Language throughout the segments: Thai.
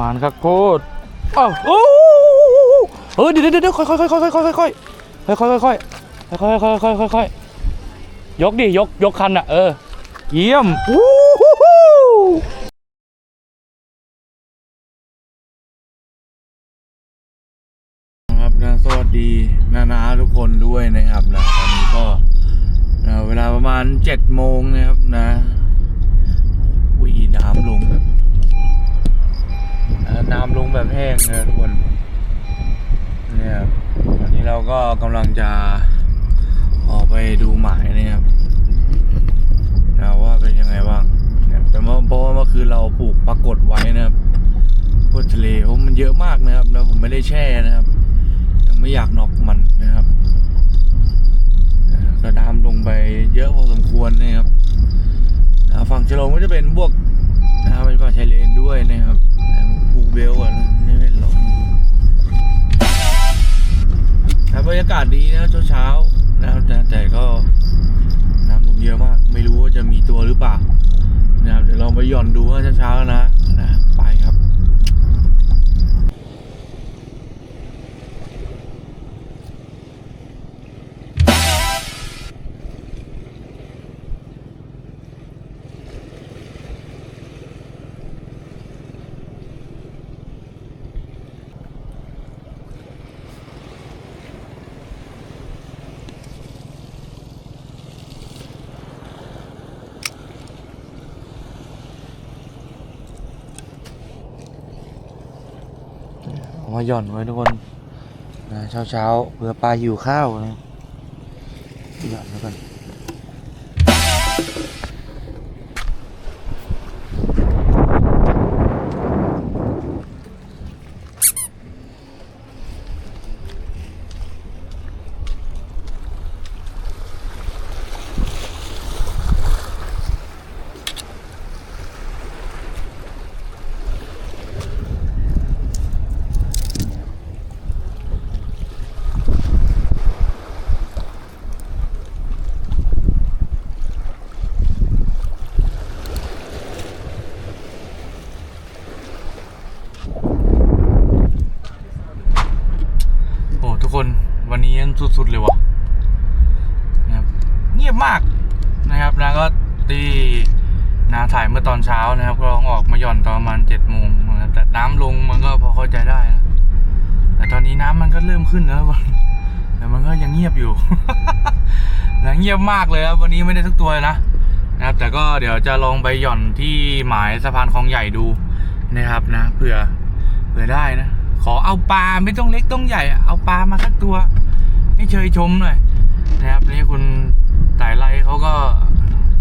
มานครับโคตรอ้าวโอ้เออเดี๋ยวเดี๋ยวเดี๋ยวค่อยค่อยค่อยค่อยค่อยค่อยค่อยค่อยค่อยค่อยค่อยค่อยค่อยค่อยค่อยค่อยยกดิยกยกคันอะเออเยี่ยมอู้ ลงแบบแห้งนะทุกคนเนี่ยครับตอนนี้เราก็กำลังจะออกไปดูหมายนะครับนะว่าเป็นยังไงบ้างเนี่ยแต่เมื่อเพราะว่าเมื่อคืนเราปลูกปรากฏไว้นะครับพวกทะเลเพราะมันเยอะมากนะครับแล้วผมไม่ได้แช่นะครับ ยังไม่อยากนอกมันนะครับกระดามลงไปเยอะพอสมควรนะครับฝั่งชะโลมก็จะเป็นพวกนะครับเป็นป่าชายเลนด้วยนะครับากาศดีนะเช้าๆนะครับแต่ก็น้ำลงเยอะมาก ไม่รู้ว่าจะมีตัวหรือเปล่านะครับเดี๋ยวลองไปหย่อนดูว่าเช้าๆนะนะไปครับ เอา มาหย่อนไว้ทุกคนนะเช้าเช้าๆเผื่อปลาหิวข้าวนะหย่อนไว้ก่อนโอ้ทุกคนวันนี้ยัง สุดเลยวะนะครับเงียบมากนะครับนะก็ที่นาถ่ายเมื่อตอนเช้านะครับ ก็ลองออกมาหย่อนตอนประมาณเจ็ดโมงนะครับแต่น้ำลงมันก็พอเข้าใจได้นะแต่ตอนนี้น้ำมันก็เริ่มขึ้นแล้วแต่มันก็ยังเงียบอยู่นะเงียบมากเลยครับวันนี้ไม่ได้สักตัวนะนะครับ แต่ก็เดี๋ยวจะลองไปหย่อนที่หมายสะพานคลองใหญ่ดูนะครับนะเผื่อเผื่อได้นะ ขอเอาปลาไม่ต้องเล็กต้องใหญ่ เอาปลามาสักตัว ให้เชยชมหน่อยนะครับนี่คุณไต่ไรเขาก็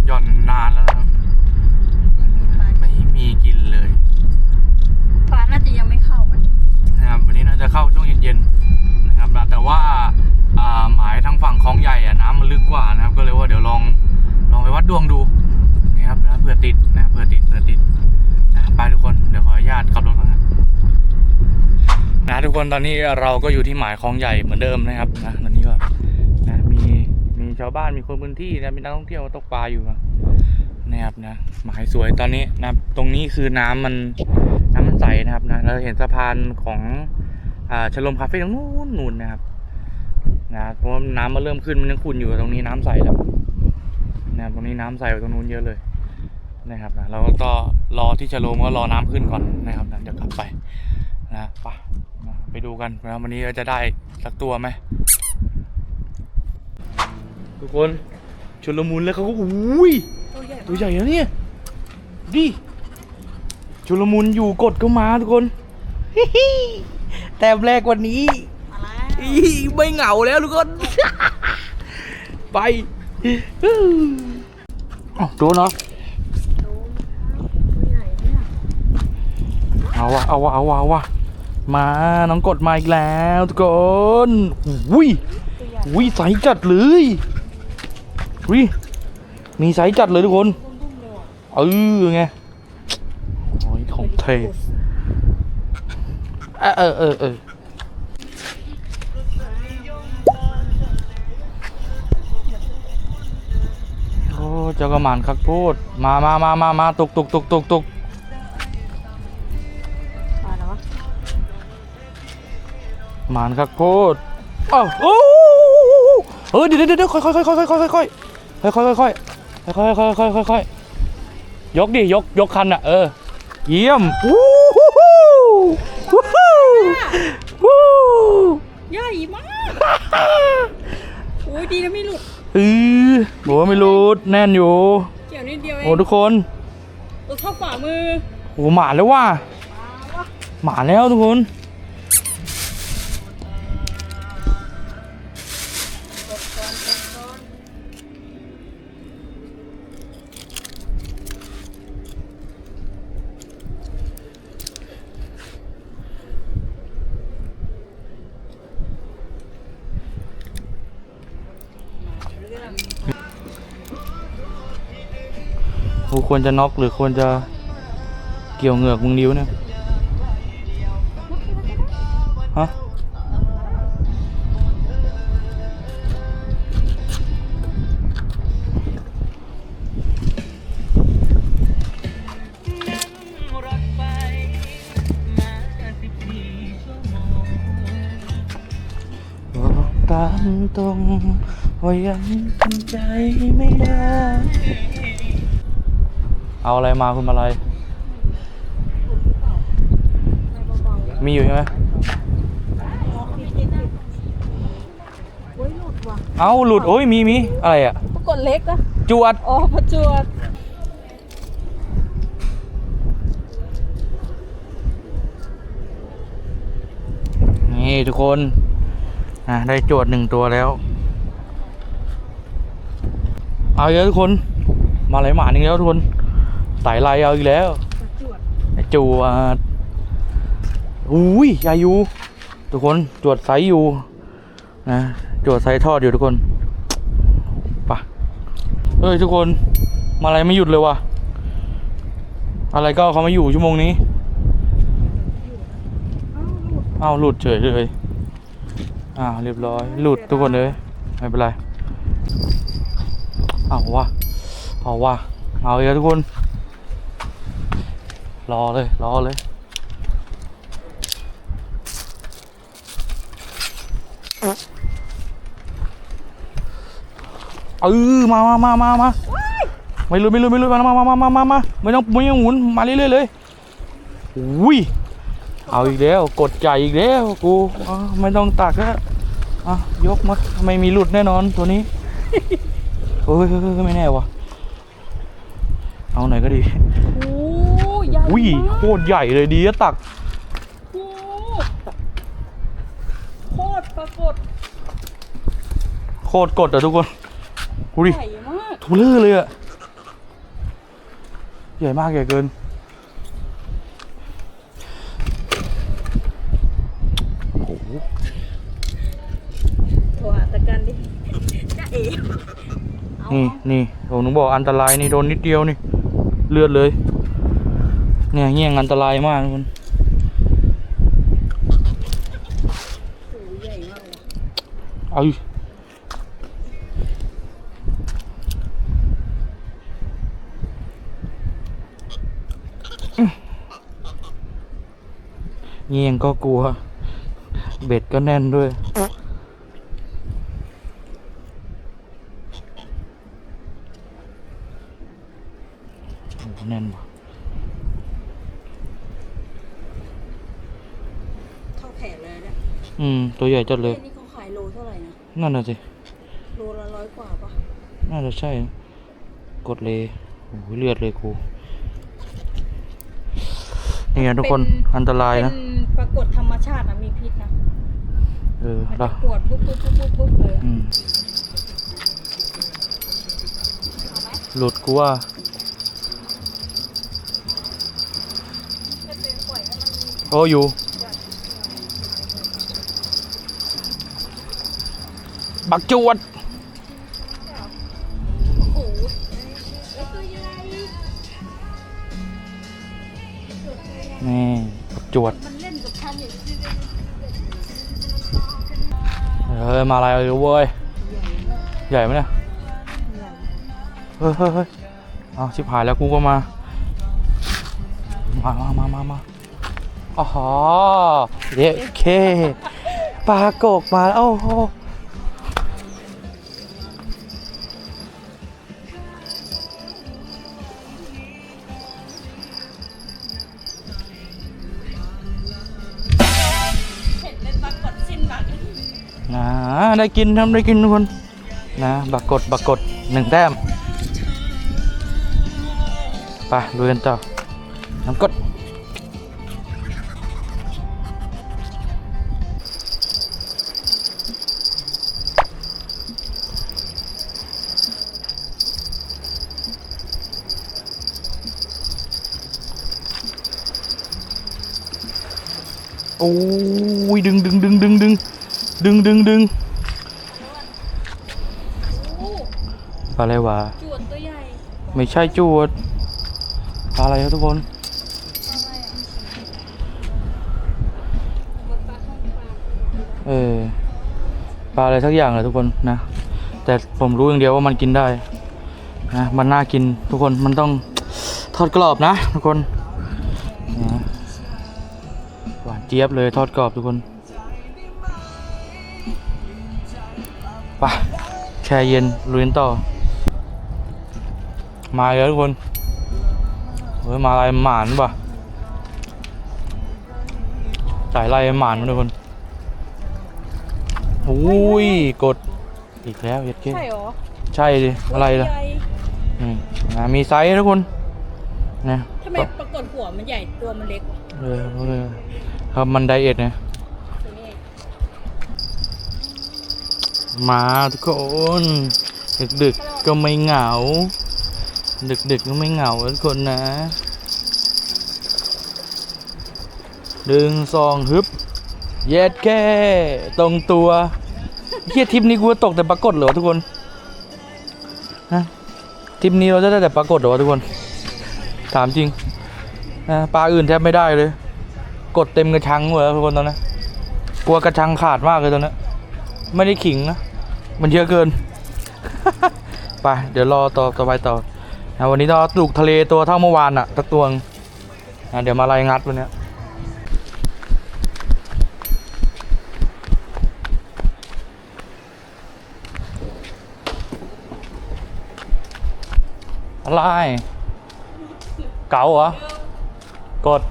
หย่อนนานแล้วนะครับไม่มีกินเลยปลาน่าจะยังไม่เข้ามันนะครับวันนี้น่าจะเข้าช่วงเย็นๆนะครับนะแต่ว่าอ่าหมายทางฝั่งคลองใหญ่อะน้ำมันลึกกว่านะครับ ก็เลยว่าเดี๋ยวลองลองไปวัดดวงดูนะครับนะเผื่อติดนะเผื่อติดเผื่อติดนะไปทุกคนเดี๋ยวขออนุญาตขับรถก่อนนะนะทุกคนตอนนี้เราก็อยู่ที่หมายคลองใหญ่เหมือนเดิมนะครับนะตอนนี้ก็นะมีมีชาว บ้านมีคนพื้นที่นะมีนักท่องเที่ยวมาตกปลาอยู่นะนะครับนะหมายสวยตอนนี้นะตรงนี้คือน้ำมันน้ำมันใสนะครับนะเราเห็นสะพานของอ่าชโลมคาเฟ่ตรงนู้นนู่นนะครับนะเพราะน้ำมันเริ่มขึ้นมันยังขุ่นอยู่ตรงนี้น้ำใสแล้วนะครับตรงนี้น้ำใสกว่าตรงนู้นเยอะเลยนะครับนะเราก็รอที่ชโลมก็รอน้ำขึ้นก่อนนะครับนะเดี๋ยวกลับไปนะไปนะไปดูกันนะวันนี้เราจะได้สักตัวไหม ทุกคนชุลมุนแล้วเขาก็อุ้ยตัวใหญ่ตัวใหญ่แล้วเนี่ยดิชุลมุนอยู่กดก็มาทุกคนแต้มแรกวันนี้มาแล้วอีไม่เหงาแล้วทุกคน ไปอ้าวโดนเหรอตัวใหญ่เนี่ยเอาวะเอาวะเอาวะเอาวะมาน้องกดมาอีกแล้วทุกคนอุ้ยตัวใหญ่อุ้ยใสจัดเลย อุ้ยมีไซส์จัดเลยทุกคนบุ้มๆเลยว่ะเออไงโอ้ยของเทเออเออเออเออโอ้เจ้ากระหมานคักโพดมามามามามาตุกตุกตุกตุกตุกหมานครับโคตรอ้าวโอ้เออเดี๋ยวเดี๋ยวเดี๋ยวค่อยค่อยค่อยค่อยค่อยค่อย ค่อยค่อยค่อยค่อยค่อยค่อยค่อยค่อยค่อยค่อยยกดิยกยกคันอะเออ เยี่ยมวู้ฮู้ฮู้วู้ฮู้วู้ใหญ่มากโอ้ยดีนะไม่หลุดเออบอกว่าไม่รู้แน่นอยู่เกี่ยวนิดเดียวเอโอ้งทุกคนตัวเท่าฝ่ามือโอ้หมาแล้วว่ะหมาแล้วทุกคน กูควรจะน็อกหรือควรจะเกี่ยวเหงือกมึงนิ้วเนี่ยฮะบอกตามตรงว่ายังทำใจไม่ได้ เอาอะไรมาคุณมาลัยมีอยู่ใช่ไหมโอ้ยหลุดว่ะเอาหลุดโอ้ยมีมีอะไรอะปรากฏเล็กอะจวดอ๋อประจวบนี่ทุกคนอะได้จวดหนึ่งตัวแล้ว เอาอีกแล้วทุกคน มาไหลหมาหนึ่งแล้วทุกคน ไต่ลายเอาอีกแล้วประจวบไอ้จวดอุ้ยใหญ่อยู่ทุกคนจวดไซส์อยู่นะจวดไซส์ทอดอยู่ทุกคนไปะเฮ้ยทุกคนมาอะไรไม่หยุดเลยว่ะอะไรก็เอาเขาไม่อยู่ชั่วโมงนี้อ้าวหลุดอ้าวหลุดเฉยเลยอ้าวเรียบร้อย หลุดทุกคนเลยไม่เป็นไรเอาวะเอาวะเอาอีกแล้วทุกคน รอเลย รอเลย เออมามามามามาไม่รู้ไม่รู้ไม่รู้มามามามามามามาไม่ต้องไม่ต้องหมุนมาเรื่อยๆเลยอุ้ยเอาอีกแล้ว กดใจอีกแล้วกูอะไม่ต้องตักแล้วอะยกมาไม่มีหลุดแน่นอนตัวนี้เฮ้ยเฮ้ยเฮ้ยไม่แน่วะเอาไหนอยก็ดี ใหญ่อุ้ยมากโคตรใหญ่เลยดีอะตัก โอ้โคตรปรากฏโคตรกดอะทุกคนดูดิใหญ่มากทุเรศเลยอะใหญ่มากใหญ่เกิน โอ้โหโทรหาตะกันดิจ้าเอ๋เอานี่นี่ผมถึงบอกอันตรายนี่โดนนิดเดียวนี่ เลือดเลย เนี่ยเงี้ยงอันตรายมากทุกคนเอาอีกเงี้ยงก็กลัว เบ็ดก็แน่นด้วย โอ้โหแน่นว่ะ เท่าแขนเลยเนี่ย อืม ตัวใหญ่จัดเลย นี่เขาขายโลเท่าไหร่นะ นั่นน่ะสิ โลละร้อยกว่าปะน่าจะใช่นะกดเลยโอ้โหเลือดเลยกูนี่ไงทุกคนอันตรายนะ เป็นปรากฏธรรมชาตินะมีพิษนะ เออมันแล้จะวปวดปุ๊บปุ๊บปุ๊บปุ๊บปุ๊บเลยอืมหลุดกูว่าโอ้อยู่บักจวดโอ้โหแล้วตัวใบักจวดนเล่นกับฉันอย่างนี้เออมาอะไรเลยเว้ย ใหญ่ไหมเนี่ยเฮ้ยเฮ้ยเฮ้ยเอาชิบหายแล้วกูก็มา มามามามามาอ๋อเด็กเคปลาโกกมา โอ้โห ได้กินทำได้กินทุกคนนะบักกดบักกดหนึ่งแต้มไปดูกันต่อน้ำกดโอ้ยดึงดึงดึงดึงดึงดึงดึงดึง โอ้ ปลาอะไรวะจวดตัวใหญ่ไม่ใช่จวดปลาอะไรครับทุกคนอะไรอะบนปลาข้างปลาเออปลาอะไรสักอย่างเลยทุกคนนะ แต่ผมรู้อย่างเดียวว่ามันกินได้นะมันน่ากินทุกคนมันต้องทอดกรอบนะ ทุกคนนะหวานเจี๊ยบเลยทอดกรอบทุกคนไปแช่เย็นลุยกันต่อ มาแล้วทุกคนเฮ้ยมาอะไรหมานป่ะสายไล่หมานมาทุกคนอุ้ยกดอีกแล้วเย็ดเก้ใช่เหรอ ใช่ดิอะไรล่ะตัวใหญ่นี่นะมีไซส์นะทุกคนนะทำไมปรากฏหัวมันใหญ่ตัวมันเล็กวะเออเออครับมันไดเอทนะตัวนี้มาทุกคนดึกดึกๆก็ไม่เหงา ดึกดึกๆก็ไม่เหงาทุกคนนะดึงซองฮึบเย็ดแค่ตรงตัวเฮียทิปนี้กูตกแต่ปรากฏเหรอทุกคนนะทิปนี้เราจะได้แต่ปรากฏเหรอทุกคน ถามจริงนะปลาอื่นแทบไม่ได้เลย กดเต็มกระชังหมดแล้วทุกคนตอนนี้กลัวกระชังขาดมากเลยตอนนี้ไม่ได้ขิงนะมันเยอะเกิน ไป เดี๋ยวรอต่อต่อไปต่อ นะวันนี้เราปลูกทะเลตัวเท่าเมื่อวานอะตะตวงนะเดี๋ยวมาไล่งัดวันนี้ยอะไร เก๋าเหรอ กด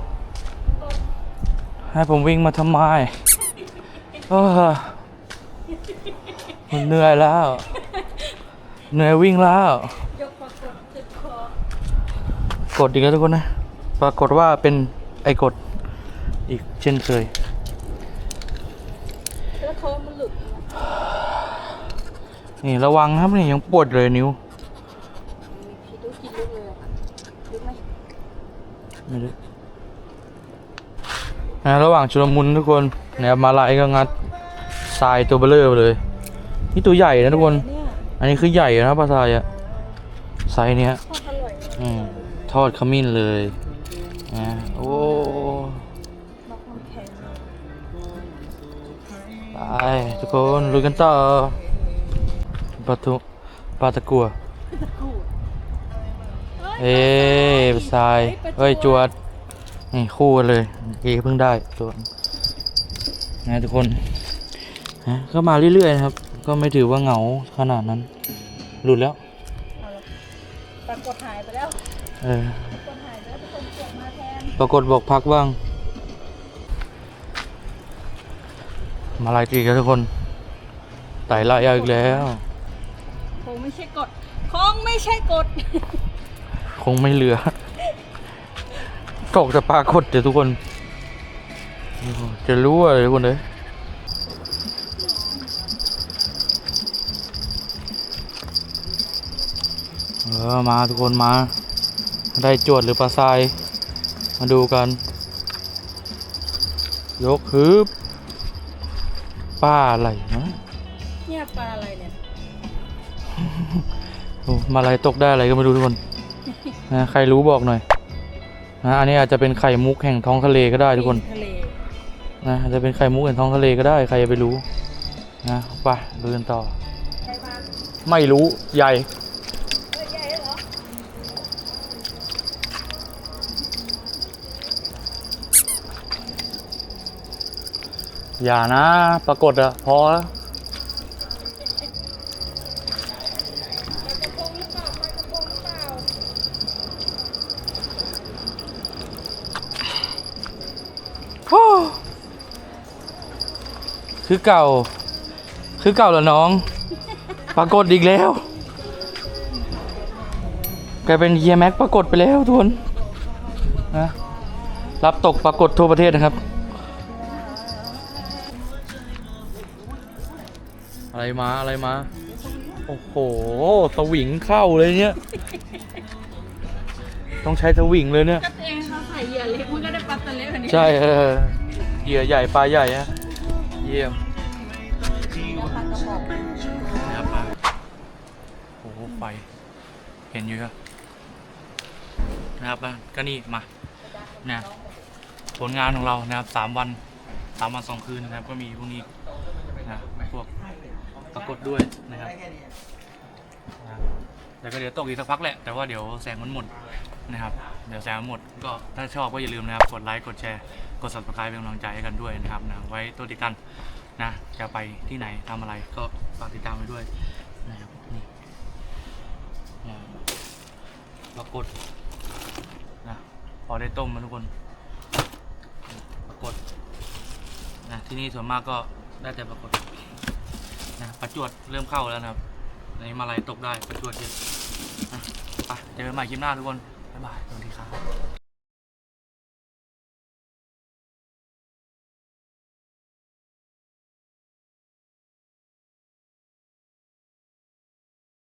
ให้ผมวิ่งมาทำไมเออผมเหนื่อยแล้ว เหนื่อยวิ่งแล้ว ยกปรากฏติดคอก ดอีกแล้วทุกคนนะ ปรากฏว่าเป็นไอ้กดอีกเช่นเคย แล้วท้องมันหลุดมานี่ระวังนะครับนี่ยังปวดเลยนิ้วพี่ดูกินลูกเลยอะลึกไหมไม่ได้นะระหว่างชุลมุนทุกคนเนี่ยมาลายก็งัดทรายตัวเบลเลอร์ไปเลย นี่ตัวใหญ่นะทุกคน เนี่ยอันนี้คือใหญ่นะปลาทรายอะไซส์เนี้ยทอดอร่อยอืมท อดขมิ้นเลยนะโอ้นอกน้ำแข็งไปทุกคนลุยกันต่อปลาทุปลาตะกัวตะกรูดเอ้ยปลาทรายเฮ้ยจวดนี่คู่กันเลยเอเพิ่งได้จวดนะทุกคนนะก็มาเรื่อยๆนะครับ ก็ไม่ถือว่าเหงาขนาดนั้นหลุดแล้วเอาละปรากฏหายไปแล้ว เออปรากฏหายไปแล้วทุกคนเก็บมาแทนปรากฏบอกพักบ้าง มาลายจีกันทุกคนไต่ละยาวอีกแล้ว คงไม่ใช่กด คงไม่ใช่กด คงไม่เหลือตกแต่ปลากดเดี๋ยวทุกคนโอ้โหจะรู้อะไรทุกคนเลยเออมาทุกคนมา ได้จวดหรือปลาทราย มาดูกัน ยกฮึบป้าอะไรนะเนี่ยปลาอะไรเนี่ยโอ้มาอะไรตกได้อะไรก็ไม่รู้ทุกคนนะใครรู้บอกหน่อยนะอันนี้อาจจะเป็นไข่มุกแห่งท้องทะเลก็ได้ทุกคนทะเลนะอาจจะเป็นไข่มุกแห่งท้องทะเลก็ได้ใครจะไปรู้นะไปดูกันต่อใช่ปลาไม่รู้ใหญ่ อย่านะ ปรากฏอะพอแล้วโอ้คือเก่า คือเก่าเหรอน้อง ปรากฏอีกแล้วกลายเป็นเฮียแม็กปรากฏไปแล้วทุกคนนะรับตกปรากฏทั่วประเทศนะครับ มาอะไรมา โอ้โห สวิงเข้าเลยเนี่ย ต้องใช้สวิงเลยเนี่ย ก็เองเขาใส่เหยื่อเล็กมันก็ได้ปลาตัวเล็กแบบนี้ใช่เออเหยื่อใหญ่ปลาใหญ่ฮะเยี่ยมแล้วปลากระบอกนะครับปลาโอ้โหไฟเห็นอยู่ครับนะครับอะก็นี่มานะผลงานของเรานะครับสามวันสามวันสองคืนนะครับ ก็มีพวกนี้นะพวกปรา กฏด้วยนะครับ แต่ก็เดี๋ยวตกอีกสักพักแหละ แต่ว่าเดี๋ยวแสงมันหมดนะครับ เดี๋ยวแสงมันหมด ก็ถ้าชอบก็อย่าลืมนะครับ กดไลค์ กดแชร์ กด subscribe เป็นกำลังใจให้กันด้วยนะครับนะ ไว้ตัวติดกันนะ จะไปที่ไหนทำอะไรก็ฝากติดตามไว้ด้วยนะครับ นี่ปรากฏนะพอได้ต้มมาทุกคนปรากฏนะที่นี่ส่วนมากก็ได้แต่ปรากฏ นะประจวดเริ่มเข้าแล้วนะครับ ในมาลายตกได้ประจวดเยอะนะไปเจอกันใหม่คลิปหน้าทุกคน บ๊ายบายสวัสดีครับ